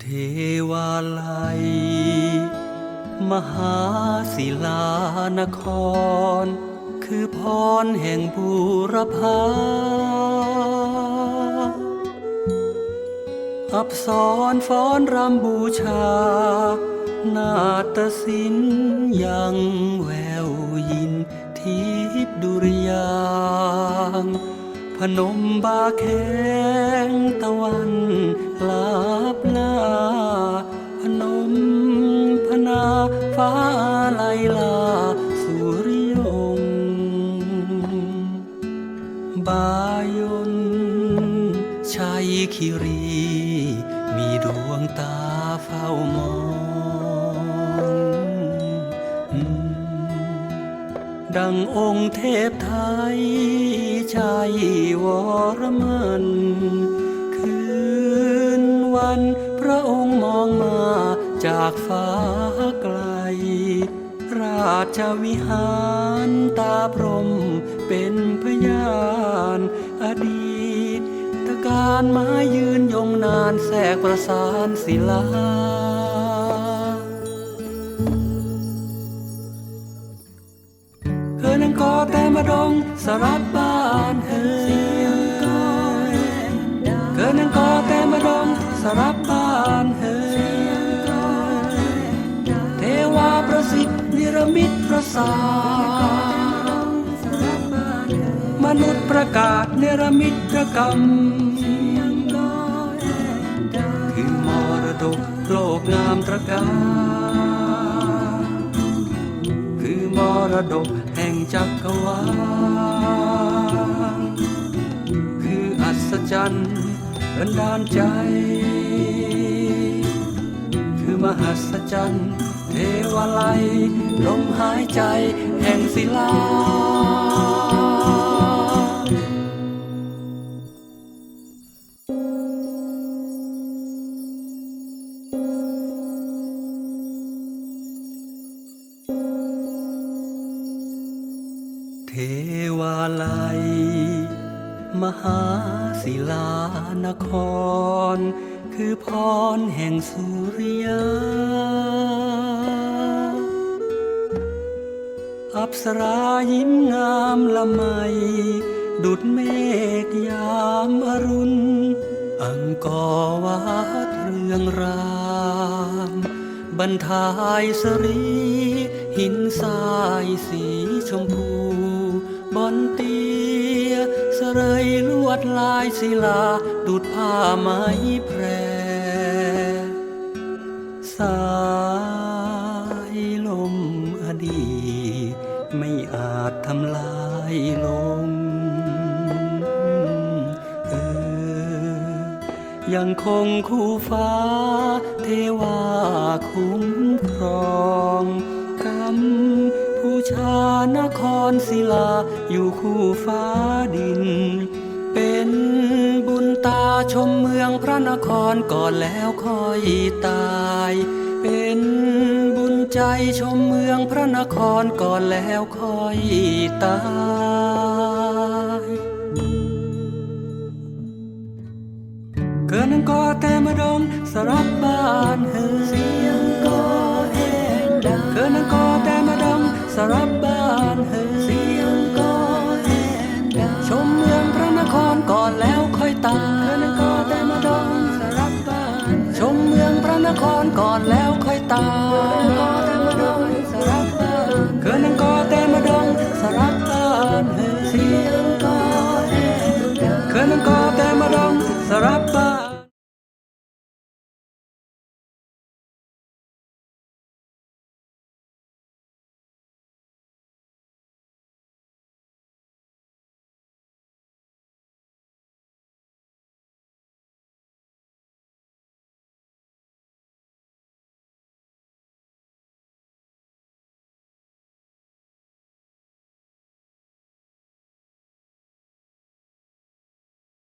เทวาลัย มหาศิลานคร คือพรแห่งบูรพาอับสรฟ้อนรำบูชา นาฏศิลยังแววยินทิพดุริยาง พนมบาแข้ บายนชัยคิรี มีดวงตาเฝ้ามองดังองค์เทพไทยชัยวรมันคืนวันพระองค์มองมาจากฟ้าไกล ราชวิหารตาพรม เป็นพยานอดีตตะการม้ยืนยงนานแทรกประสานศิลา เธอนังกอแต่มาดงสรัดบ้านเฮยเธอนังกอแต่มาดงสรัดบ้านเฮยเทวาประสิทธิ์นิรมิตประสาท ประกาศเนรมิตรกรรมคือมรดกโลกงามตระการคือมรดกแห่งจักรวาลคืออัศจรรย์บันดาลใจ คือมหัศจรรย์เทวาลัยลมหายใจแห่งศิลา เทวาลัย มหาศิลานคร คือพรแห่งสุริยา อัปสรายิ้มงามละไม ดุดเมฆยามอรุณ อังกอวัดเรืองรามบรรทายสรีหินทรายสีชมพู วดลายศิลาดุดผ้าไหมแพรสายลมอดีตไม่อาจทำลายลงเออยังคงคู่ฟ้า เทวาคุ้มครองกำผู้ชานครศิลาอยู่คู่ฟ้าดิน เป็นบุญตาชมเมืองพระนครก่อนแล้วค่อยตาย เป็นบุญใจชมเมืองพระนครก่อนแล้วค่อยตายเกินนั้นก็แต่มาดงสรับบ้านเฮยเสียงก็แห้งดังเกินนั้นก็แต่มาดงสรับ ด้วค่อยตายเกินนั้นก็แต่มาดองสรับบ้านชมเมืองพระนครก่อนแล้วค่อยตา